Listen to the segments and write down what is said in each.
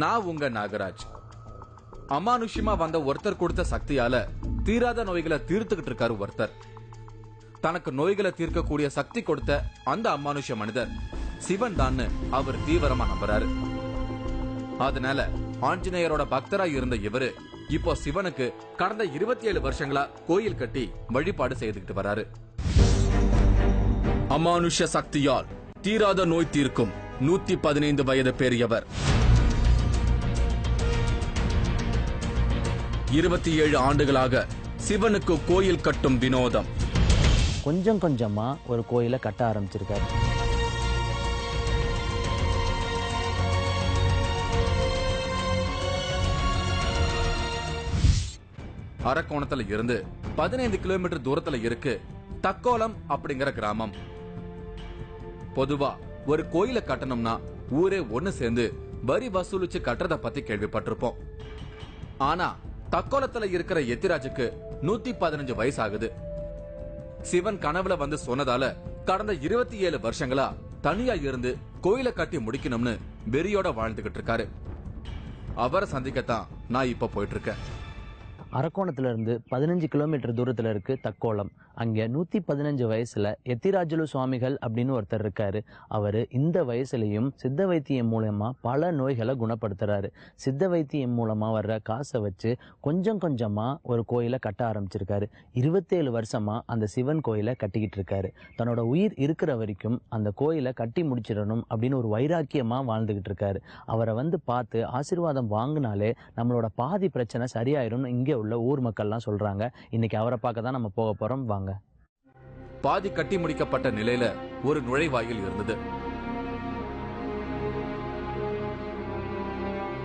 நான் உங்க நாகராஜ். அமானுஷ்யமா வந்த ஒருத்தர் கொடுத்த சக்தியால தீராத நோய்களை தீர்த்துக்கிட்டு இருக்காரு ஒருத்தர். தனக்கு நோய்களை தீர்க்கக்கூடிய சக்தி கொடுத்த அந்த அமானுஷ்ய மனிதர். சிவன் தான் அவர் தீவிரமா நம்புறாரு. அதனால ஆஞ்சநேயரோட பக்தரா இருந்த இவரு இப்போ சிவனுக்கு கடந்த இருபத்தி ஏழு வருஷங்களா கோயில் கட்டி வழிபாடு செய்துகிட்டு வராரு. அமானுஷ்ய சக்தியால் தீராத நோய் தீர்க்கும் நூத்தி பதினைந்து வயது பெரியவர். இருபத்தி ஏழு ஆண்டுகளாக சிவனுக்கு கோயில் கட்டும் வினோதம். கொஞ்சம் கொஞ்சமா ஒரு கோயிலை கட்ட ஆரம்பிச்சிருக்காரு. அரக்கோணத்துல இருந்து பதினைந்து கிலோமீட்டர் தூரத்துல இருக்கு தக்கோலம் அப்படிங்கிற கிராமம். பொதுவா ஒரு கோயிலை கட்டணும்னா ஊரே ஒண்ணு சேர்ந்து வரி வசூலிச்சு கட்டுறத பத்தி கேள்விப்பட்டிருப்போம். ஆனா தக்கோலத்துல இருக்கிற எத்திராஜுக்கு நூத்தி பதினஞ்சு வயசு ஆகுது சிவன் கனவுல வந்து சொன்னதால கடந்த இருபத்தி ஏழு வருஷங்களா தனியா இருந்து கோயிலை கட்டி முடிக்கணும்னு வெறியோட வாழ்ந்துகிட்டு இருக்காரு. அவரை சந்திக்கத்தான் நான் இப்ப போயிட்டு இருக்கேன். அரக்கோணத்துல இருந்து பதினஞ்சு கிலோமீட்டர் தூரத்துல இருக்கு தக்கோலம். அங்கே நூற்றி பதினஞ்சு வயசில் எத்திராஜலு சுவாமிகள் அப்படின்னு ஒருத்தர் இருக்கார். அவர் இந்த வயசுலேயும் சித்த வைத்தியம் மூலமா பல நோய்களை குணப்படுத்துறாரு. சித்த வைத்தியம் மூலமாக வர்ற காசை வச்சு கொஞ்சம் கொஞ்சமாக ஒரு கோயிலை கட்ட ஆரம்பிச்சிருக்காரு. இருபத்தேழு வருஷமாக அந்த சிவன் கோயிலை கட்டிக்கிட்டு இருக்காரு. தன்னோட உயிர் இருக்கிற வரைக்கும் அந்த கோயிலை கட்டி முடிச்சிடணும் அப்படின்னு ஒரு வைராக்கியமாக வாழ்ந்துக்கிட்டு இருக்காரு. அவரை வந்து பார்த்து ஆசீர்வாதம் வாங்கினாலே நம்மளோட பாதி பிரச்சனை சரியாயிரும்னு இங்கே உள்ள ஊர் மக்கள்லாம் சொல்கிறாங்க இன்றைக்கி அவரை பார்க்க தான் நம்ம போக போகிறோம் வாங்க. பாதி கட்டி முடிக்கப்பட்ட நிலையில ஒரு நுழைவாயில் இருந்தது.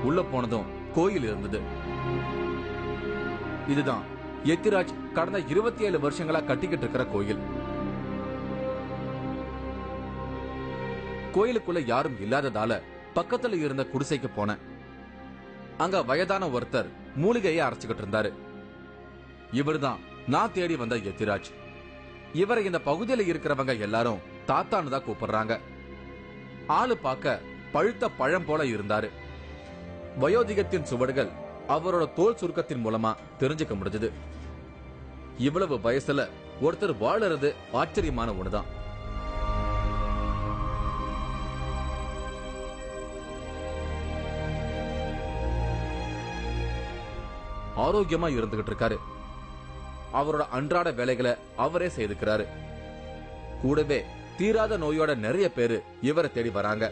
உள்ள போனதும் கோயில் இருந்தது. இதுதான் எத்திராஜ் கடந்த இருபத்தி ஏழு வருஷங்களா கட்டிக்கிட்டு இருக்கிற கோயில். கோயிலுக்குள்ள யாரும் இல்லாததால பக்கத்துல இருந்த குடிசைக்கு போனேன். அங்க வயதான ஒருத்தர் மூலிகையை அரைச்சுக்கிட்டு இருந்தாரு. இவர்தான் நான் தேடி வந்த எத்திராஜ். இவரை இந்த பகுதியில இருக்கிறவங்க எல்லாரும் தாத்தான்னு தான் கூப்பிடுறாங்க. ஆளு பார்க்க பழுத்த பழம் போல இருந்தாரு. வயோதிகத்தின் சுவடுகள் அவரோட தோல் சுருக்கத்தின் மூலமா தெரிஞ்சுக்க முடிஞ்சது. இவ்வளவு வயசுல ஒருத்தர் வாழறது ஆச்சரியமான ஒண்ணுதான். ஆரோக்கியமா இருந்துகிட்டு இருக்காரு. அவரோட அன்றாட வேலைகளை அவரே செய்துக்கிறாரு. கூடவே தீராத நோயோட நிறைய பேரு இவரை தேடி வராங்க.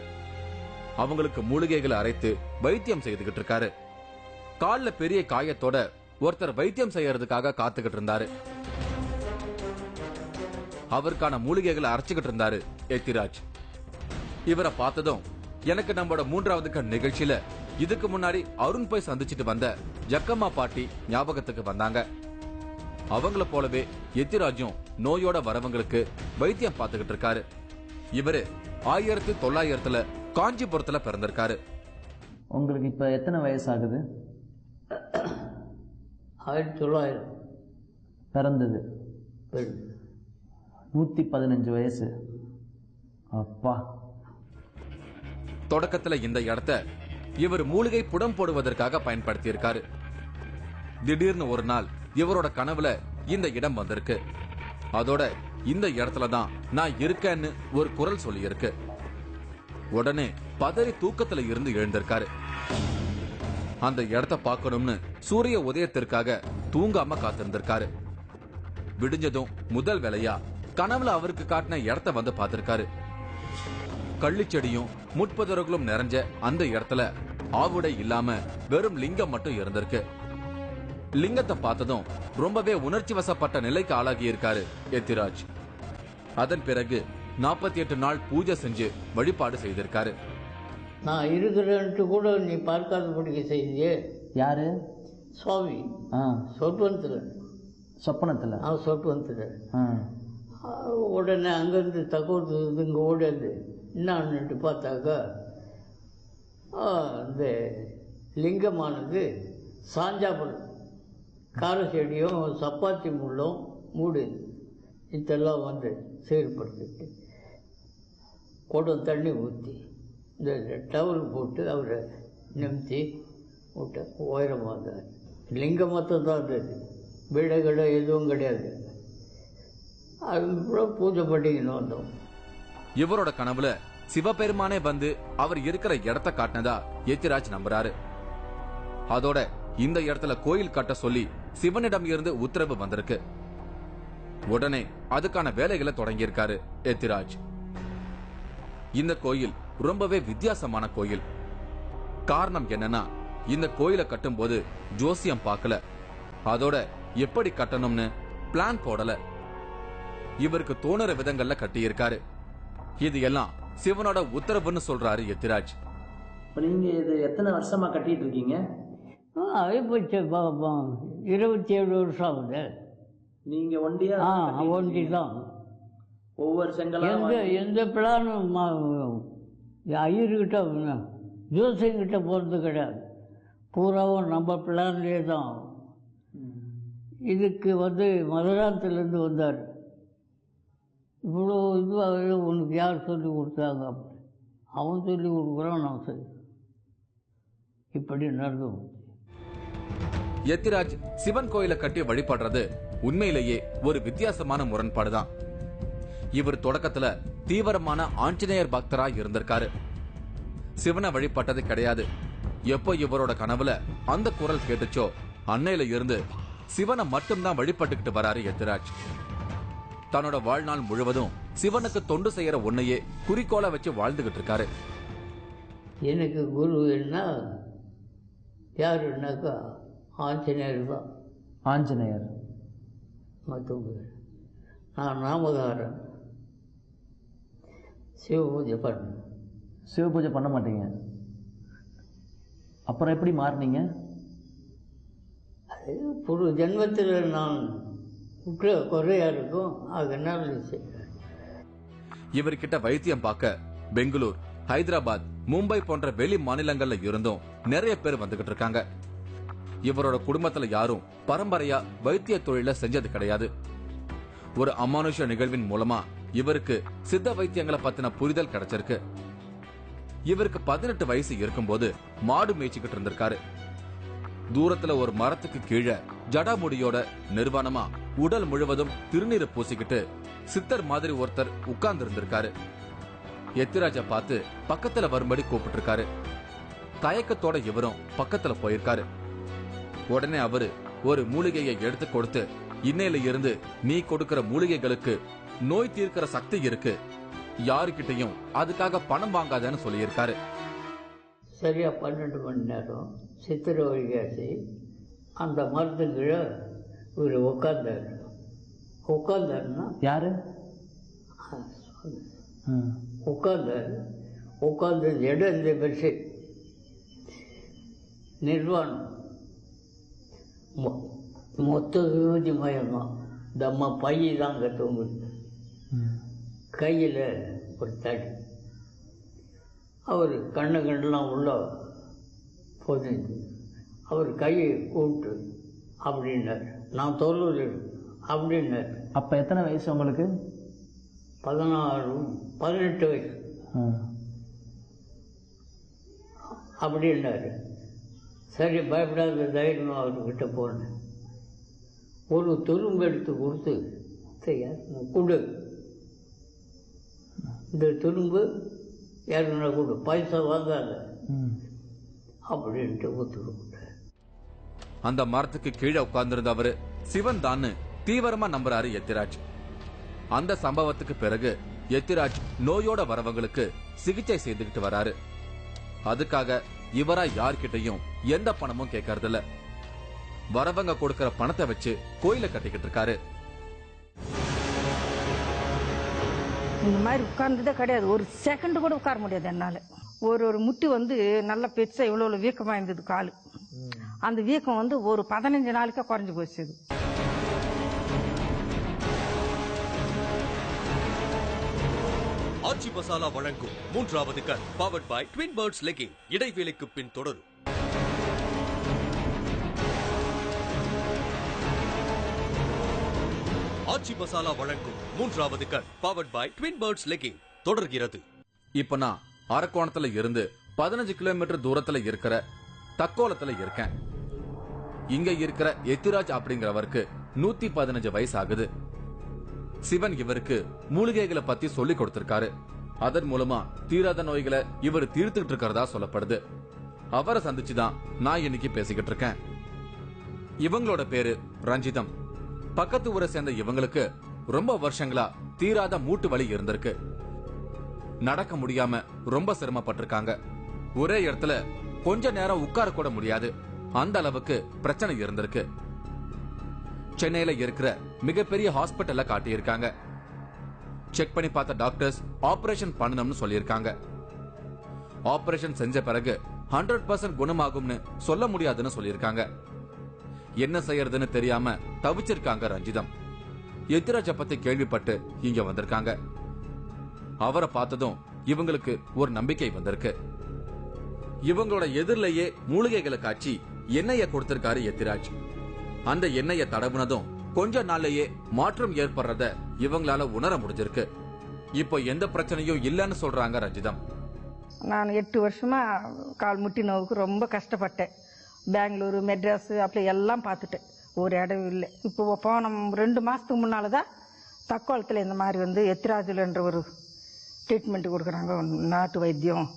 அவங்களுக்கு மூலிகைகளை அரைத்து வைத்தியம் செய்துகிட்டு இருக்காரு. கால்ல பெரிய காயத்தோட ஒருத்தர் வைத்தியம் செய்யறதுக்காக காத்துக்கிட்டு இருந்தாரு. அவருக்கான மூலிகைகளை அரைச்சுக்கிட்டு இருந்தாரு எத்திராஜ். இவரை பார்த்ததும் எனக்கு நம்மளோட மூன்றாவது கண் நிகழ்ச்சியில இதுக்கு முன்னாடி அருண் போய் சந்திச்சிட்டு வந்த ஜக்கம்மா பாட்டி ஞாபகத்துக்கு வந்தாங்க. அவங்கள போலவே எத்திராஜும் நோயோட வரவங்களுக்கு வைத்தியம் பார்த்துக்கிட்டு இருக்காரு. இவரு ஆயிரத்தி தொள்ளாயிரத்துல காஞ்சிபுரத்துல பிறந்திருக்காரு. உங்களுக்கு இப்போ எத்தனை வயசு ஆகுது? ஆயிரத்தி தொள்ளாயிரம். பிறந்தது. நூற்றி பதினஞ்சு வயசு. அப்பா. தொடக்கத்துல இந்த இடத்த இவர் மூலிகை புடம் போடுவதற்காக பயன்படுத்தி இருக்காரு திடீர்னு ஒரு நாள் இவரோட கனவுல இந்த இடம் வந்திருக்கு. அதோட இந்த இடத்துல தான் நான் இருக்கேன்னு ஒரு குரல் சொல்லி இருக்கு உடனே பதறி தூக்கத்துல இருந்து எழுந்திருக்காரு. அந்த இடத்த பார்க்கணும்னு சூரிய உதயத்திற்காக தூங்காம காத்திருந்திருக்காரு. விடிஞ்சதும் முதல் வேலையா கனவுல அவருக்கு காட்டின இடத்த வந்து பார்த்திருக்காரு. கள்ளிச்செடியும் முட்பதர்களும் நிறைஞ்ச அந்த இடத்துல ஆவுடை இல்லாம வெறும் லிங்கம் மட்டும் இருந்திருக்கு. லிங்கத்தை பார்த்ததும் ரொம்பவே உணர்ச்சி வசப்பட்ட நிலைக்கு ஆளாகி இருக்காரு எத்திராஜ். அதன் பிறகு நாற்பத்தி எட்டு நாள் பூஜை செஞ்சு வழிபாடு செய்திருக்காரு. நான் இருக்கிறேன்ட்டு கூட நீ பார்க்காதபடிக்கு செய்தியே. யாரு? சுவாமி. ஆ. சொற்பந்தத்தில் சொப்பனத்தில்? ஆ உடனே அங்கேருந்து தகவல் இங்கே ஓடியாது என்னான்னுட்டு பார்த்தாக்கா ஆ, இந்த லிங்கமானது சாஞ்சாபுரம். கார செடியும் சப்பாத்தி முள்ளும் மூடு. இதெல்லாம் வந்து செயல்படுத்திட்டு குடம் தண்ணி ஊற்றி இந்த டவல் போட்டு அவரை நிமித்தி விட்ட உயரமாக. வந்தார் லிங்கம் மட்டும் தான் இருந்தது வீடு கடை எதுவும் கிடையாது. அதுக்கப்புறம் பூஜை பண்ணிக்கணும் வந்தோம். இவரோட கனவுல சிவபெருமானே வந்து அவர் இருக்கிற இடத்த காட்டினதா எத்திராஜ் நம்புறாரு. அதோட இந்த இடத்துல கோயில் கட்ட சொல்லி சிவனிடம் இருந்து உத்தரவு வந்திருக்கு. உடனே அதுக்கான வேலைகளை தொடங்கியிருக்காரு எத்திராஜ். இந்த கோயில் ரொம்பவே வித்தியாசமான கோயில். காரணம் என்னன்னா இந்த கோயிலை கட்டும்போது ஜோசியம் பார்க்கல. அதோட எப்படி கட்டணும்னு பிளான் போடல. இவருக்கு தோணுற விதங்கள்ல கட்டியிருக்காரு. இது எல்லாம் சிவனோட உத்தரவுன்னு சொல்றாரு எத்திராஜ். நீங்க இது எத்தனை வருஷமா கட்டிட்டு இருக்கீங்க? ஆ இப்போ இருபத்தி ஏழு வருஷம் ஆகுது. நீங்கள் ஒண்டியா ஆ ஒண்டி தான். ஒவ்வொரு செங்கலா எந்த எந்த பிளானும் ஐயர்கிட்ட ஜோசியங்கிட்ட போகிறது கிடையாது. பூராவும் நம்ம பிளான்லேயே தான். இதுக்கு வந்து மதுராந்திலேருந்து வந்தார். இவ்வளோ இதுவாக உனக்கு யார் சொல்லி கொடுத்தாங்க அப்படி. அவன் சொல்லி கொடுக்குறான் நான் சரி இப்படி நடந்து. எத்திராஜ் சிவன் கோயிலை கட்டி வழிபடுறது உண்மையிலேயே ஒரு வித்தியாசமான முரண்பாடுதான். இவர் தொடக்கத்துல தீவிரமான ஆஞ்சநேயர் பக்தரா இருந்திருக்காரு. சிவனை வழிபட்டது கிடையாது. எப்போ இவரோட கனவுல அந்த குரல் கேட்டுச்சோ அன்னையில இருந்து சிவனை மட்டும்தான் வழிபட்டுக்கிட்டு வராரு எத்திராஜ். தன்னோட வாழ்நாள் முழுவதும் சிவனுக்கு தொண்டு செய்யற ஒன்னையே குறிக்கோளா வச்சு வாழ்ந்துகிட்டு இருக்காரு. எனக்கு குரு என்ன யாருன்னாக்கா ஆஞ்சநேயர் தான். ஆஞ்சநேயர். மற்றவங்க. நான் நாமகாரன் சிவ பூஜை பண்ணேன் சிவ பூஜை பண்ண மாட்டீங்க. அப்புறம் எப்படி மாறினீங்க? அது புது ஜென்மத்தில் நான் குற்ற குறையா இருக்கும். அதனால் இவர்கிட்ட வைத்தியம் பார்க்க பெங்களூர் ஹைதராபாத் மும்பை போன்ற வெளி மாநிலங்கள்ல இருந்தும் நிறைய பேர் வந்துகிட்டு இருக்காங்க. இவரோட குடும்பத்துல யாரும் பரம்பரையா வைத்திய தொழில செஞ்சது கிடையாது. ஒரு அமானுஷ நிகழ்வின் மூலமா இவருக்கு சித்த வைத்தியங்களை பத்தின புரிதல் கிடைச்சிருக்கு. இவருக்கு பதினெட்டு வயசு இருக்கும்போது மாடு மேய்ச்சிக்கிட்டு இருந்திருக்காரு. தூரத்துல ஒரு மரத்துக்கு கீழே ஜடாமுடியோட நிர்வாணமா உடல் முழுவதும் திருநீரை பூசிக்கிட்டு சித்தர் மாதிரி ஒருத்தர் உட்கார்ந்து இருந்திருக்காரு எத்திராஜ பார்த்து பக்கத்துல வரும்படி கூப்பிட்டு இருக்காரு தயக்கத்தோட இவரும் பக்கத்துல போயிருக்காரு. உடனே அவரு ஒரு மூலிகையை எடுத்து கொடுத்து இன்னையில இருந்து நீ கொடுக்கிற மூலிகைகளுக்கு நோய் தீர்க்கிற சக்தி இருக்கு. யாருக்கிட்டையும் அதுக்காக பணம் வாங்காதன்னு சொல்லியிருக்காரு. சரியாக பன்னெண்டு மணி நேரம் சித்திரை வைகாசி அந்த மரத்துக்கு இவர் உட்காந்தார் உட்காந்தாருன்னா யாரு. உட்காந்தார் உட்காந்து இடம் இந்த பெருசு நிர்வாணம். மொத்த விபூதி மயமா தம்ம பை தாங்க தொங்குது ம். கையில் ஒரு தடி. அவர் கண்ணு கண்ணெலாம் உள்ள போதிஞ்சு அவர் கையை கூப்பிட்டு அப்படின்னார். நான் தொழில் அப்படின்னார். அப்ப எத்தனை வயசு உங்களுக்கு? பதினாறு பதினெட்டு வயசு. அப்படின்னாரு. சரி பயப்படாத தைரியம் அவர்கிட்ட போனேன். ஒரு துரும்பு எடுத்து கொடுத்து "இதை கொடு. இந்த துரும்பு யாருன்னா கொடு பைசா வாங்காத. ம். அப்படின்ட்டு ஒத்துக்கிட்டார் அந்த மரத்துக்கு கீழே உட்கார்ந்திருந்த அவரு சிவன் தான்னு தீவிரமா நம்புறாரு எத்திராஜ். அந்த சம்பவத்துக்கு பிறகு எத்திராஜ் நோயோட வரவங்களுக்கு சிகிச்சை செய்துகிட்டு வராரு. அதுக்காக இவரா யார்கிட்டயும் எந்த பணமும் கேட்கறதில்ல. வரவங்க கொடுக்கிற பணத்தை வச்சு கோயிலை கட்டிக்கிட்டு இருக்காரு. இந்த மாதிரி உட்கார்ந்ததே கிடையாது. ஒரு செகண்ட் கூட உட்கார முடியாது என்னால். ஒரு ஒரு முட்டி வந்து நல்ல பெருசாக இவ்வளோ இவ்வளோ வீக்கமாக இருந்தது கால் அந்த வீக்கம் வந்து ஒரு பதினஞ்சு நாளைக்கே குறைஞ்சி போச்சு ஆச்சி மசாலா வழங்கும் மூன்றாவது கண் powered by Twin Birds legging இடைவேளைக்கு பின் தொடரும். ஆச்சி மசாலா வழங்கும் மூன்றாவது கண் powered by Twin Birds legging தொடர்கிறது. இப்ப நான் அரக்கோணத்துல இருந்து பதினஞ்சு கிலோமீட்டர் தூரத்துல இருக்கிற தக்கோலத்துல இருக்கேன். இங்க இருக்கிற எத்திராஜ் அப்படிங்கிறவருக்கு நூத்தி பதினஞ்சு வயசு ஆகுது சிவன் இவருக்கு மூலிகைகளை பத்தி சொல்லி கொடுத்திருக்காரு. அதன் மூலமா தீராத நோய்களை இவர் தீர்த்துக்கிட்டு இருக்கிறதா சொல்லப்படுது. அவரை சந்திச்சுதான் நான் இன்னைக்கு பேசிக்கிட்டு இருக்கேன். இவங்களோட பேரு ரஞ்சிதம். பக்கத்து ஊரை சேர்ந்த இவங்களுக்கு ரொம்ப வருஷங்களா தீராத மூட்டு வலி இருந்திருக்கு. நடக்க முடியாம ரொம்ப சிரமப்பட்டிருக்காங்க. ஒரே இடத்துல கொஞ்ச நேரம் உட்கார கூட முடியாது. அந்த அளவுக்கு பிரச்சனை இருந்திருக்கு. சென்னையில இருக்கிற மிகப்பெரிய ஹாஸ்பிட்டல்ல காட்டியிருக்காங்க. செக் பண்ணி பார்த்த டாக்டர்ஸ் ஆபரேஷன் பண்ணணும்னு சொல்லியிருக்காங்க. ஆபரேஷன் செஞ்ச பிறகு ஹண்ட்ரட் பர்சன்ட் குணமாகும்னு சொல்ல முடியாதுன்னு சொல்லியிருக்காங்க. என்ன செய்யறதுன்னு தெரியாம தவிச்சிருக்காங்க ரஞ்சிதம். எத்திராஜ பத்தி கேள்விப்பட்டு இங்க வந்திருக்காங்க. அவரை பார்த்ததும் இவங்களுக்கு ஒரு நம்பிக்கை வந்திருக்கு. இவங்களோட எதிரிலேயே மூலிகைகளை காட்சி எண்ணெயை கொடுத்திருக்காரு எத்திராஜ். அந்த எண்ணெயை தடவுனதும் கொஞ்ச நாள்லயே மாற்றம் ஏற்படுறத இவங்களால உணர முடிஞ்சிருக்கு. இப்போ எந்த பிரச்சனையும் இல்லைன்னு சொல்றாங்க ரஞ்சிதம். நான் எட்டு வருஷமா கால் முட்டி நோவுக்கு ரொம்ப கஷ்டப்பட்டேன். பெங்களூரு மெட்ராஸ் அப்படி எல்லாம் பார்த்துட்டேன் ஒரு இடம் இல்லை. இப்போ போன ரெண்டு மாதத்துக்கு முன்னால் தான் தக்கோலத்தில் இந்த மாதிரி வந்து எத்திராஜுலன்ற ஒரு ட்ரீட்மெண்ட் கொடுக்குறாங்க. நாட்டு வைத்தியம்.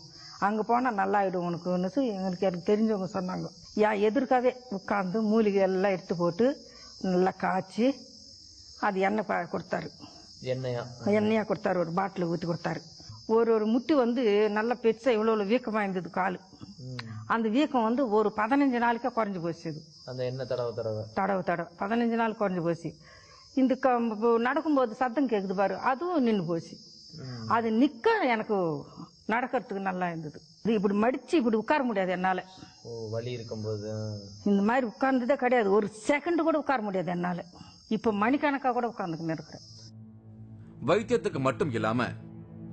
அங்கே போனால் நல்லாயிடும் உனக்குன்னு எங்களுக்கு எனக்கு தெரிஞ்சவங்க சொன்னாங்க. என் எதிர்க்காவே உட்காந்து மூலிகை எல்லாம் எடுத்து போட்டு நல்லா காய்ச்சி அது எண்ணெய் ப- கொடுத்தாரு. எண்ணெயா? எண்ணெயா கொடுத்தாரு ஒரு பாட்டில் ஊற்றி கொடுத்தாரு. ஒரு ஒரு முட்டி வந்து நல்ல பெருசா இவ்வளோ வீக்கமாக இருந்தது கால். அந்த வீக்கம் வந்து ஒரு பதினஞ்சு நாளைக்கே குறைஞ்சி போச்சு அந்த எண்ணெய் தடவை தடவை. தடவை தடவை. பதினஞ்சு நாள் குறைஞ்சி போச்சு. இந்த நடக்கும்போது சத்தம் கேட்குது பாரு அதுவும் நின்று போச்சு. அது நிற்க எனக்கு நடக்கிறதுக்கு நல்லா இருந்தது. இது இப்படி மடிச்சு இப்படி உட்கார முடியாது என்னால். ஓ வலி இருக்கும்போது? இந்த மாதிரி உட்கார்ந்ததே கிடையாது. ஒரு செகண்ட் கூட உட்கார முடியாது என்னால். இப்போ மணிக்கணக்காக கூட உட்காந்துக்கின்னு இருக்கிறேன். வைத்தியத்துக்கு மட்டும் இல்லாம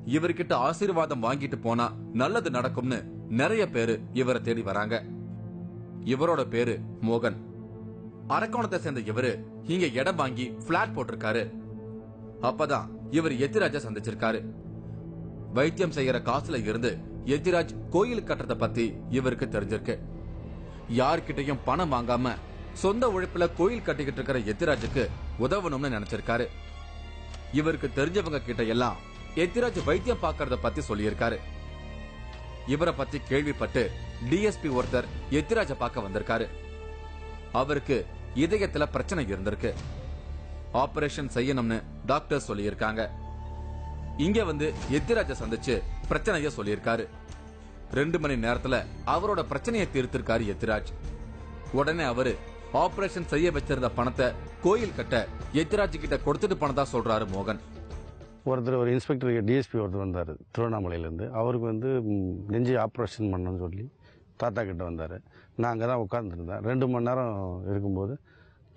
இவர்கிட்ட ஆசீர்வாதம் வாங்கிட்டு போனா நல்லது நடக்கும்னு நிறைய பேரு இவரை தேடி வராங்க. இவரோட பேரு மோகன். அரக்கோணத்தை சேர்ந்த இவரு இங்க இடம் வாங்கி பிளாட் போட்டிருக்காரு. அப்பதான் இவர் எத்திராஜ சந்திச்சிருக்காரு. வைத்தியம் செய்யற காசுல இருந்து எத்திராஜ் கோயில் கட்டுறத பத்தி இவருக்கு தெரிஞ்சிருக்கு. யார்கிட்டயும் பணம் வாங்காம சொந்த உழைப்புல கோயில் கட்டிக்கிட்டு இருக்கிற எத்திராஜுக்கு உதவணும்னு நினைச்சிருக்காரு. இவருக்கு தெரிஞ்சவங்க கிட்ட எல்லாம் எத்திராஜ் வைத்தியம் பார்க்கறத பத்தி சொல்லியிருக்காரு. இவரை பத்தி கேள்விப்பட்டு டிஎஸ்பி ஒருத்தர் எத்திராஜ பார்க்க வந்திருக்காரு. அவருக்கு இதயத்துல பிரச்சனை இருந்திருக்கு. ஆபரேஷன் செய்யணும்னு டாக்டர் சொல்லியிருக்காங்க. இங்க வந்து எத்திராஜ சந்திச்சு பிரச்சனைய சொல்லியிருக்காரு. ரெண்டு மணி நேரத்துல அவரோட பிரச்சனையை தீர்த்திருக்காரு எத்திராஜ். உடனே அவரு ஆபரேஷன் செய்ய வச்சிருந்த பணத்தை கோயில் கட்ட எத்திராஜ் கிட்ட கொடுத்துட்டு பணத்தா சொல்றாரு மோகன். ஒருத்தர் ஒரு இன்ஸ்பெக்டர் டிஎஸ்பி ஒருத்தர் வந்தார் திருவண்ணாமலையிலேருந்து. அவருக்கு வந்து நெஞ்சு ஆப்ரேஷன் பண்ணணும்னு சொல்லி தாத்தா கிட்ட வந்தார். நான் அங்கே தான் உட்காந்துருந்தேன் ரெண்டு மணி நேரம் இருக்கும்போது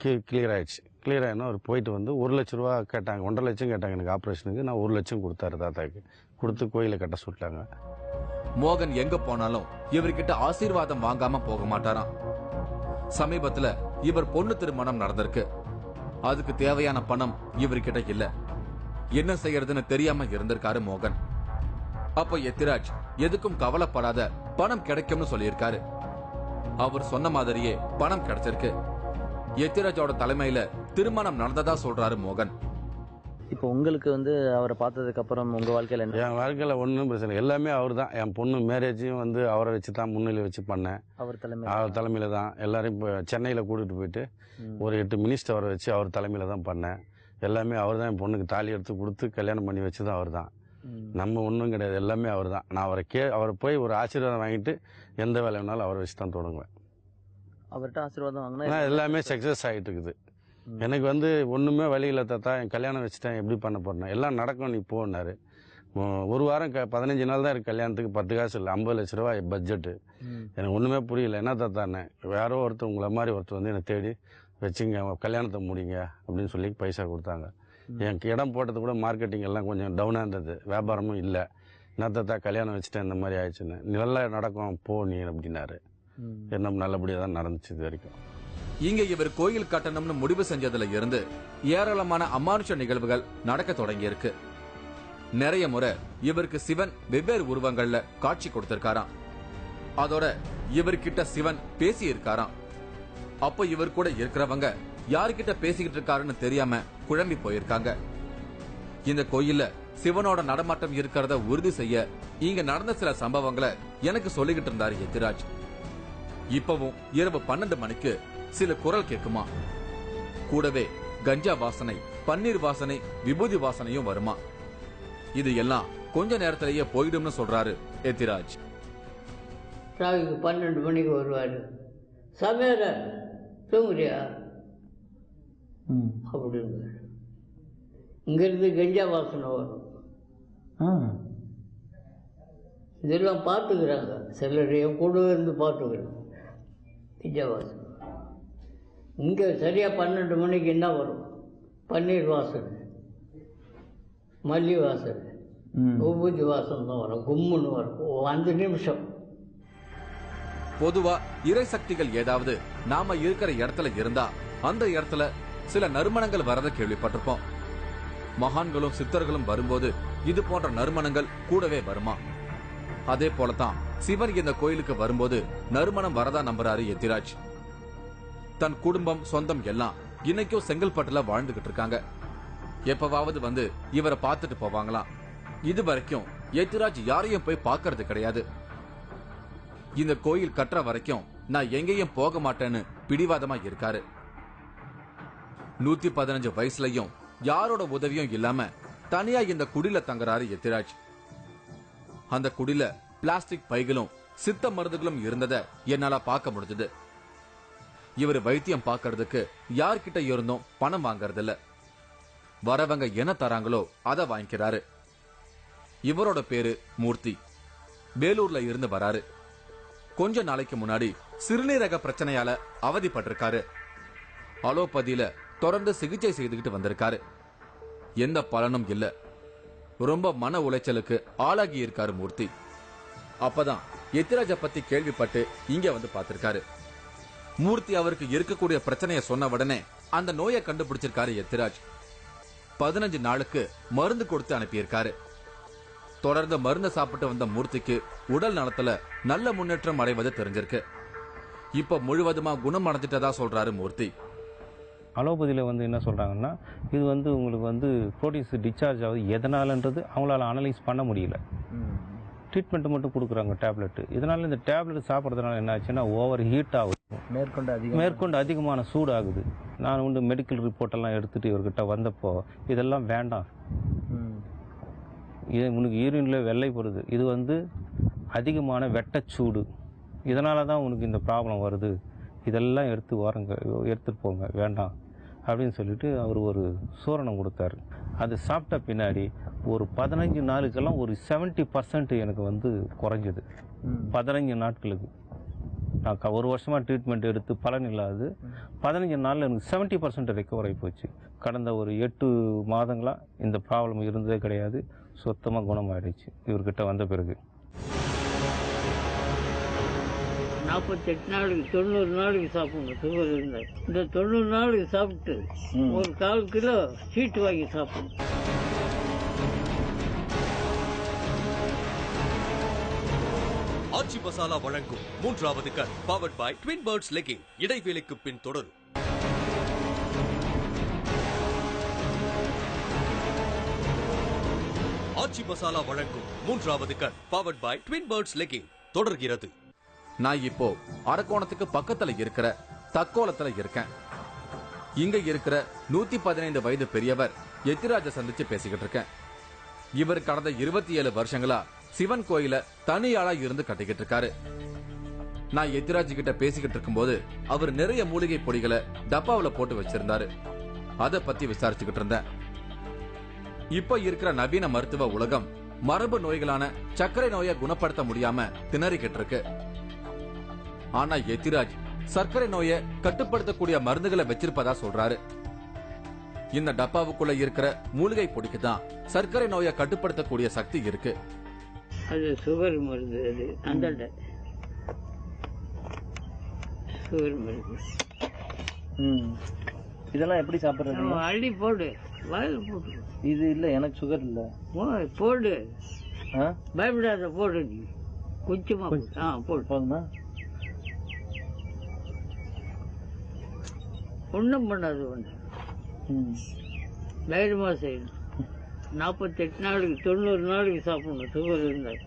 கிளியர் ஆயிடுச்சு. கிளியர் ஆயினா அவர் போயிட்டு வந்து ஒரு லட்ச ரூபா கேட்டாங்க. ஒன்றரை லட்சம் கேட்டாங்க எனக்கு ஆப்ரேஷனுக்கு நான் ஒரு லட்சம் கொடுத்தாரு தாத்தாக்கு கொடுத்து கோயிலை கட்ட சொல்லிட்டாங்க. மோகன் எங்க போனாலும் இவர்கிட்ட ஆசீர்வாதம் வாங்காம போக மாட்டாராம். சமீபத்துல இவர் பொண்ணு திருமணம் நடந்திருக்கு. அதுக்கு தேவையான பணம் இவர்கிட்ட இல்ல. என்ன செய்யறதுன்னு தெரியாம இருந்திருக்காரு மோகன். அப்ப எத்திராஜ் எதுக்கும் கவலைப்படாத பணம் கிடைக்கும்னு சொல்லியிருக்காரு. அவர் சொன்ன மாதிரியே பணம் கிடைச்சிருக்கு. எத்திராஜோட தலைமையில திருமணம் நடந்ததா சொல்றாரு மோகன். இப்போ உங்களுக்கு வந்து அவரை பார்த்ததுக்கு அப்புறம் உங்க வாழ்க்கையில என்ன? என் வாழ்க்கையில் ஒன்றும் பிரச்சனை இல்லை. எல்லாமே அவர் தான் என் பொண்ணு மேரேஜையும் வந்து அவரை வச்சு தான் முன்னிலை வச்சு பண்ணேன். அவர் தலைமை அவர் தலைமையில் தான் எல்லாரையும் இப்போ சென்னையில் கூட்டிகிட்டு போயிட்டு ம். ஒரு எட்டு மினிஸ்டர் அவரை வச்சு அவர் தலைமையில் தான் பண்ணேன். எல்லாமே அவர் தான் என் பொண்ணுக்கு தாலி எடுத்து கொடுத்து கல்யாணம் பண்ணி வச்சதும் அவர் தான் ம். நம்ம ஒன்றும் கிடையாது. எல்லாமே அவர் தான் நான் அவரை கே அவரை போய் ஒரு ஆசீர்வாதம் வாங்கிட்டு எந்த வேலை வேணாலும் அவரை வச்சு தான் தொடங்குவேன். அவர்கிட்ட ஆசீர்வாதம் வாங்கினா எல்லாமே சக்ஸஸ் ஆகிட்டு இருக்குது. எனக்கு வந்து ஒன்றுமே வழி இல்லை தாத்தா. என் கல்யாணம் வச்சுட்டேன் எப்படி பண்ண போறேன் எல்லாம் நடக்கும் நீ போனாரு ஒரு வாரம் க பதினஞ்சு நாள் தான் இருக்கு கல்யாணத்துக்கு பத்து காசு இல்லை ஐம்பது லட்ச ரூபா பட்ஜெட்டு. எனக்கு ஒன்றுமே புரியல. என்ன தாத்தானே யாரோ ஒருத்தர் உங்களை மாதிரி ஒருத்தர் வந்து என்னை தேடி வச்சுங்க கல்யாணத்தை முடிங்க அப்படின்னு சொல்லி பைசா கொடுத்தாங்க. எனக்கு இடம் போட்டது கூட மார்க்கெட்டிங் எல்லாம் கொஞ்சம் டவுனாக இருந்தது. வியாபாரமும் இல்லை. என்ன தாத்தா கல்யாணம் வச்சுட்டேன் இந்த மாதிரி ஆயிடுச்சுன்னு. நல்லா நடக்கும் போ நீ அப்படின்னாரு. ம். என்ன நல்லபடியாக தான் நடந்துச்சு இது வரைக்கும். இங்க இவர் கோயில் கட்டணும்னு முடிவு செஞ்சதுல இருந்து ஏராளமான அமானுஷ நிகழ்வுகள் நடக்க தொடங்கியிருக்கு. நிறைய முறை இவருக்கு சிவன் வெவ்வேறு உருவங்கள்ல காட்சி கொடுத்திருக்காராம். அதோட இவர்கிட்ட சிவன் பேசி இருக்காராம் அப்ப இவர் கூட இருக்கிறவங்க யார்கிட்ட பேசிக்கிட்டு இருக்காருன்னு தெரியாம குழம்பி போயிருக்காங்க. இந்த கோயில்ல சிவனோட நடமாட்டம் இருக்கிறத உறுதி செய்ய இங்க நடந்த சில சம்பவங்களை எனக்கு சொல்லிக்கிட்டு இருந்தாரு எத்திராஜ் இப்பவும் இரவு பன்னெண்டு மணிக்கு சில குரல் கேக்குமா கூடவே கஞ்சா வாசனை பன்னீர் வாசனை விபூதி வாசனையும் வருமா? இது எல்லாம் கொஞ்ச நேரத்திலேயே போயிடும்னு சொல்றாரு எத்திராஜ். ராவிக்கு பன்னெண்டு மணிக்கு வருவார். சமையலர் தூங்குறியா? ம். அப்படின்னு இங்கேருந்து கஞ்சா வாசனை வரும். ஆ. இதெல்லாம் பார்த்துக்கிறாங்க. சிலர் என் கூட இருந்து பார்த்துக்கிறாங்க. வாசனை இங்கே சரியாக பன்னெண்டு மணிக்கு என்ன வரும்? பன்னீர் வாசனை மல்லி வாசனை ம். உபூதி வாசனை தான் வரும். கும்முன்னு வரும். அஞ்சு நிமிஷம். பொதுவா இறை சக்திகள் ஏதாவது நாம இருக்கிற இடத்துல இருந்தா அந்த இடத்துல சில நறுமணங்கள் வரத கேள்விப்பட்டிருப்போம். மகான்களும் சித்தர்களும் வரும்போது இது போன்ற நறுமணங்கள் கூடவே வருமா? அதே போலதான் சிவன் இந்த கோயிலுக்கு வரும்போது நறுமணம் வரதா நம்புறாரு எத்திராஜ். தன் குடும்பம் சொந்தம் எல்லாம் இன்னைக்கும் செங்கல்பட்டுல வாழ்ந்துகிட்டு இருக்காங்க. எப்பவாவது வந்து இவரை பார்த்துட்டு போவாங்களாம் இது வரைக்கும் எத்திராஜ் யாரையும் போய் பார்க்கறது கிடையாது. இந்த கோயில் கட்டுற வரைக்கும் நான் எங்கேயும் போக மாட்டேன்னு பிடிவாதமா இருக்காரு. நூத்தி பதினஞ்சு வயசுலயும் யாரோட உதவியும் இல்லாம தனியா இந்த குடில தங்குறாரு எத்திராஜ். அந்த குடில பிளாஸ்டிக் பைகளும் சித்த மருந்துகளும் இருந்தத என்னால பார்க்க முடிஞ்சது. இவர் வைத்தியம் பார்க்கறதுக்கு யார்கிட்ட இருந்தும் பணம் வாங்கறது இல்ல வரவங்க என்ன தராங்களோ அதை வாங்கிக்கிறாரு. இவரோட பேரு மூர்த்தி. வேலூர்ல இருந்து வராரு. கொஞ்ச நாளைக்கு முன்னாடி சிறுநீரக பிரச்சனையால அவதிப்பட்டிருக்காரு. அலோபதியில தொடர்ந்து சிகிச்சை செய்துகிட்டு வந்திருக்காரு. எந்த பலனும் இல்லை. ரொம்ப மன உளைச்சலுக்கு ஆளாகி இருக்காரு மூர்த்தி. அப்பதான் எத்திராஜ பத்தி கேள்விப்பட்டு இங்க வந்து பார்த்திருக்காரு. மூர்த்தி அவருக்கு இருக்கக்கூடிய பிரச்சனையை சொன்ன உடனே அந்த நோயை கண்டுபிடிச்சிருக்காரு எத்திராஜ். பதினஞ்சு நாளுக்கு மருந்து கொடுத்து அனுப்பியிருக்காரு. தொடர்ந்து மருந்து சாப்பிட்டு வந்த மூர்த்திக்கு உடல் நலத்துல நல்ல முன்னேற்றம் அடைவது தெரிஞ்சிருக்கு. இப்ப முழுவதுமா குணம் அடைஞ்சிட்டதா சொல்றாரு மூர்த்தி. அலோபதியில் வந்து என்ன சொல்கிறாங்கன்னா இது வந்து உங்களுக்கு வந்து ப்ரோட்டீன்ஸ் டிஸ்சார்ஜ் ஆகுது. எதனாலன்றது அவங்களால அனலைஸ் பண்ண முடியல. ட்ரீட்மெண்ட் மட்டும் கொடுக்குறாங்க டேப்லெட் இதனால இந்த டேப்லெட் சாப்பிட்றதுனால என்ன ஆச்சுன்னா ஓவர் ஹீட் ஆகுது. மேற்கொண்டு அதிகம் மேற்கொண்டு அதிகமான சூடு ஆகுது நான் வந்து மெடிக்கல் ரிப்போர்ட் எல்லாம் எடுத்துட்டு இவர்கிட்ட வந்தப்போ இதெல்லாம் வேண்டாம். இது உனக்கு யூரின்ல வெள்ளை போடுது. இது வந்து அதிகமான வெட்டச்சூடு. இதனால தான் உனக்கு இந்த ப்ராப்ளம் வருது. இதெல்லாம் எடுத்து வாருங்க. எடுத்துட்டு போங்க. வேண்டாம். அப்படின்னு சொல்லிட்டு அவர் ஒரு சூரணம் கொடுத்தாரு. அது சாப்பிட்ட பின்னாடி ஒரு பதினஞ்சு நாளுக்கெல்லாம் ஒரு 70% பர்சன்ட் எனக்கு வந்து குறைஞ்சது. பதினஞ்சு நாட்களுக்கு. நான் ஒரு வருஷமாக ட்ரீட்மெண்ட் எடுத்து பலன் இல்லாது பதினஞ்சு நாளில் எனக்கு 70% பர்சன்ட் ரெக்கவர் ஆகி போச்சு. கடந்த ஒரு எட்டு மாதங்களாக இந்த ப்ராப்ளம் இருந்ததே கிடையாது. சுத்தமாக குணமாயிடுச்சு. இவர்கிட்ட வந்த பிறகு. நாற்பத்தெட்டு நாளைக்கு தொண்ணூறு நாளைக்கு சாப்பிடணும் சுகர் இருந்தால் இந்த தொண்ணூறு நாளைக்கு சாப்பிட்டு ஒரு கால் கிலோ சீட்டு வாங்கி சாப்பிடணும் ஆச்சி மசாலா வழங்கும் மூன்றாவது கண் powered by Twin Birds legging இடைவேளைக்கு பின் தொடரும். ஆச்சி மசாலா வழங்கும் மூன்றாவது கண் powered by Twin Birds legging தொடர்கிறது. நான் இப்போ அரக்கோணத்துக்கு பக்கத்துல இருக்கிற தக்கோலத்துல இருக்கேன். இங்க இருக்கிற நூத்தி பதினைந்து வயது பெரியவர் எத்திராஜ சந்திச்சு பேசிக்கிட்டு இருக்கேன். இவர் கடந்த இருபத்தி ஏழு வருஷங்களா சிவன் கோயில தனியாளா இருந்து கட்டிக்கிட்டு இருக்காரு. நான் எத்திராஜ் கிட்ட பேசிக்கிட்டு இருக்கும்போது அவர் நிறைய மூலிகை பொடிகளை டப்பாவுல போட்டு வச்சிருந்தாரு. அத பத்தி விசாரிச்சுக்கிட்டு இருந்தேன். இப்ப இருக்கிற நவீன மருத்துவ உலகம் மரபு நோய்களான சர்க்கரை நோயை குணப்படுத்த முடியாம திணறிக்கிட்டு இருக்கு. ஆனா எத்திராஜ் சர்க்கரை நோயை கட்டுப்படுத்தக்கூடிய மருந்துகளை வச்சிருப்பதா சொல்றாரு. இந்த டப்பாவுக்குள்ள இருக்கிற மூலிகை பொடிக்கு தான் சர்க்கரை நோயை கட்டுப்படுத்தக்கூடிய சக்தி இருக்கு. அது சுகர் மருந்து அது அந்தாண்ட சுகர் மருந்து. இதெல்லாம் எப்படி சாப்பிட்றது? அள்ளி போடு. வாயில் போட்டு இது இல்லை எனக்கு சுகர் இல்லை. போடு. பயப்படாத போடு நீ. கொஞ்சமா போடு. ஆ போடு. போதுமா? ஒன்றும் பண்ணாது ஒன்று தைரியமாக செய்யணும் நாற்பத்தெட்டு நாளைக்கு தொண்ணூறு நாளைக்கு சாப்பிடணும் சுகர் இருந்தால்.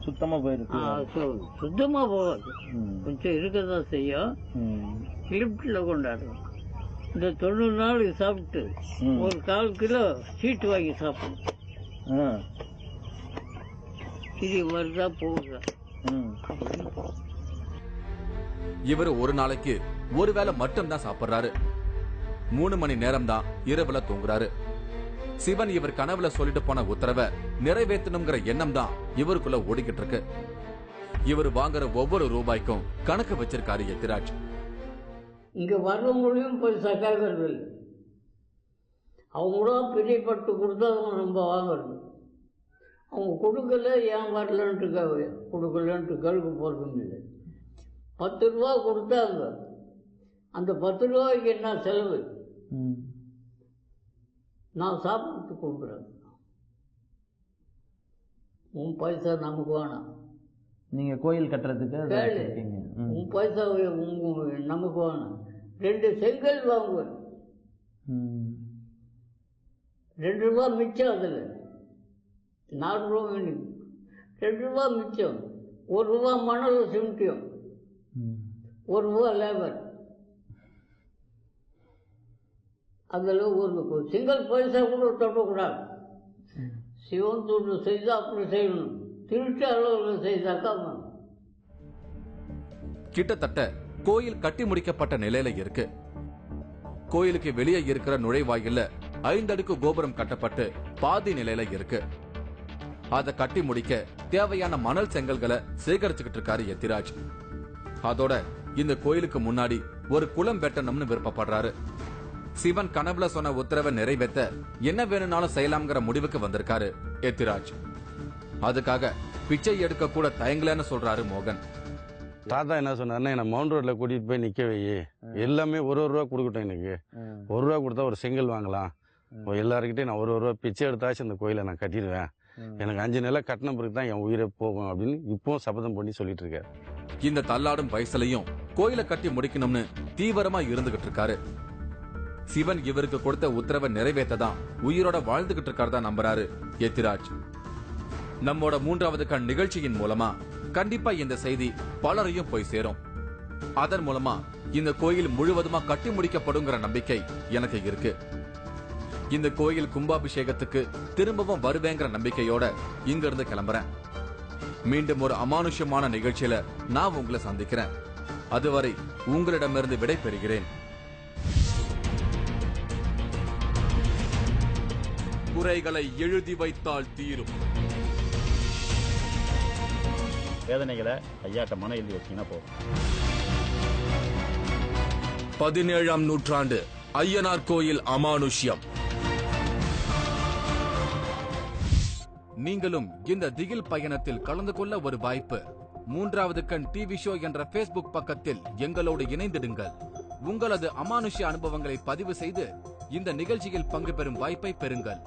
சுத்தமா போயிருக்கு. ஆ சு- சுத்தமா போகாது. கொஞ்சம் இருக்க தான் செய்யும். ம். லிப்டில் கொண்டாடணும் இந்த தொண்ணூறு நாளைக்கு சாப்பிட்டு. ஒரு கால் கிலோ சீட்டு வாங்கி சாப்பிடணும். இது வருதா போகுதா. இவர் ஒரு நாளைக்கு ஒரு வேளை மட்டும் தான் சாப்பிடுறாரு. மூணு மணி நேரம் தான் இரவுல தூங்குறாரு. சிவன் இவர் கனவுல சொல்லிட்டு போன உத்தரவை நிறைவேற்றணுங்கிற எண்ணம் தான் இவருக்குள்ள ஓடிக்கிட்டு இருக்கு இவர் வாங்குற ஒவ்வொரு ரூபாய்க்கும் கணக்கு வச்சிருக்காரு எத்திராஜ். இங்கே வர்றவங்களையும் போய் கேட்கறது இல்லை. அவங்களும் பிரியப்பட்டு கொடுத்தா நம்ம ரொம்ப வாங்குறது அவங்க கொடுக்கல ஏன் வரலன்ட்டு கொடுக்கலன்ட்டு கேட்க போகிறதும் இல்லை. பத்து ரூபா கொடுத்தாங்க. அந்த பத்து ரூபாய்க்கு என்ன செலவு. நான் சாப்பிட்டு கொடுக்குறேன். உன் பைசா நமக்கு வேணாம். நீங்க கோயில் கட்டுறதுக்கு. உன் பைசா நமக்கு வேணாம். ரெண்டு செங்கல் வாங்குவேன். ரெண்டு ரூபா மிச்சம் அதில். நாலு ரூபா ரெண்டு ரூபா மிச்சம். ஒரு ரூபா மணல் சிமிட்டியும். ஒரு ரூபா லேபர் அதில் ஒரு சிங்கிள் பைசா கூட தொடக்கூடாது சிவன் தொண்டு செய்தால் அப்படி செய்யணும். திருட்டு அளவில் செய்தாக்கா கிட்டத்தட்ட கோயில் கட்டி முடிக்கப்பட்ட நிலையில இருக்கு. கோயிலுக்கு வெளியே இருக்கிற நுழைவாயில்ல ஐந்தடுக்கு கோபுரம் கட்டப்பட்டு பாதி நிலையில இருக்கு. அதை கட்டி முடிக்க தேவையான மணல் செங்கல்களை சேகரிச்சுக்கிட்டு இருக்காரு எத்திராஜ். அதோட இந்த கோயிலுக்கு முன்னாடி ஒரு குளம் வெட்டணும்னு விருப்பப்படுறாரு. சிவன் கனவுல சொன்ன உத்தரவை நிறைவேற்ற என்ன வேணும்னாலும் செய்யலாம்ங்கிற முடிவுக்கு வந்திருக்காரு எத்திராஜ். அதுக்காக பிச்சை எடுக்க கூட தயங்கலன்னு சொல்றாரு மோகன். தாத்தா என்ன சொன்னாருன்னா என்னை மவுண்ட் ரோட்ல கூட்டிட்டு போய் நிக்க வை எல்லாமே ஒரு ஒரு ரூபா கொடுக்கட்டும் எனக்கு. ஒரு ரூபா கொடுத்தா ஒரு செங்கல் வாங்கலாம். எல்லாருக்கிட்டையும் நான் ஒரு ஒரு ரூபா பிச்சை எடுத்தாச்சும் இந்த கோயிலை நான் கட்டிடுவேன். எனக்கு அஞ்சு நிலை கட்டின பிறகு தான் என் உயிரை போகும் அப்படின்னு இப்பவும் சபதம் பண்ணி சொல்லிட்டு இருக்காரு. இந்த தள்ளாடும் வயசுலயும் கோயிலை கட்டி முடிக்கணும்னு தீவிரமா இருந்துகிட்டு இருக்காரு. சிவன் இவருக்கு கொடுத்த உத்தரவை நிறைவேற்றதான் உயிரோட வாழ்ந்துகிட்டு இருக்காருதான் நம்புறாரு எத்திராஜ். நம்மோட மூன்றாவது கண் நிகழ்ச்சியின் மூலமா கண்டிப்பா இந்த செய்தி பலரையும் போய் சேரும். அதன் மூலமா இந்த கோயில் முழுவதுமா கட்டி முடிக்கப்படுங்கிற நம்பிக்கை எனக்கு இருக்கு. இந்த கோயில் கும்பாபிஷேகத்துக்கு திரும்பவும் வருவேங்கிற நம்பிக்கையோட இங்க இருந்து கிளம்புறேன். மீண்டும் ஒரு அமானுஷ்யமான நிகழ்ச்சியில நான் உங்களை சந்திக்கிறேன். அதுவரை உங்களிடமிருந்து விடை பெறுகிறேன் குறைகளை எழுதி வைத்தால் தீரும். வேதனைகளை ஐயாட்ட மன எழுதி வச்சீங்கன்னா போதும். பதினேழாம் நூற்றாண்டு ஐயனார் கோயில் அமானுஷ்யம். நீங்களும் இந்த திகில் பயணத்தில் கலந்து கொள்ள ஒரு வாய்ப்பு. மூன்றாவது கண் டிவி ஷோ என்ற ஃபேஸ்புக் பக்கத்தில் எங்களோடு இணைந்திடுங்கள். உங்களது அமானுஷ்ய அனுபவங்களை பதிவு செய்து இந்த நிகழ்ச்சியில் பங்கு பெறும் வாய்ப்பை பெறுங்கள்.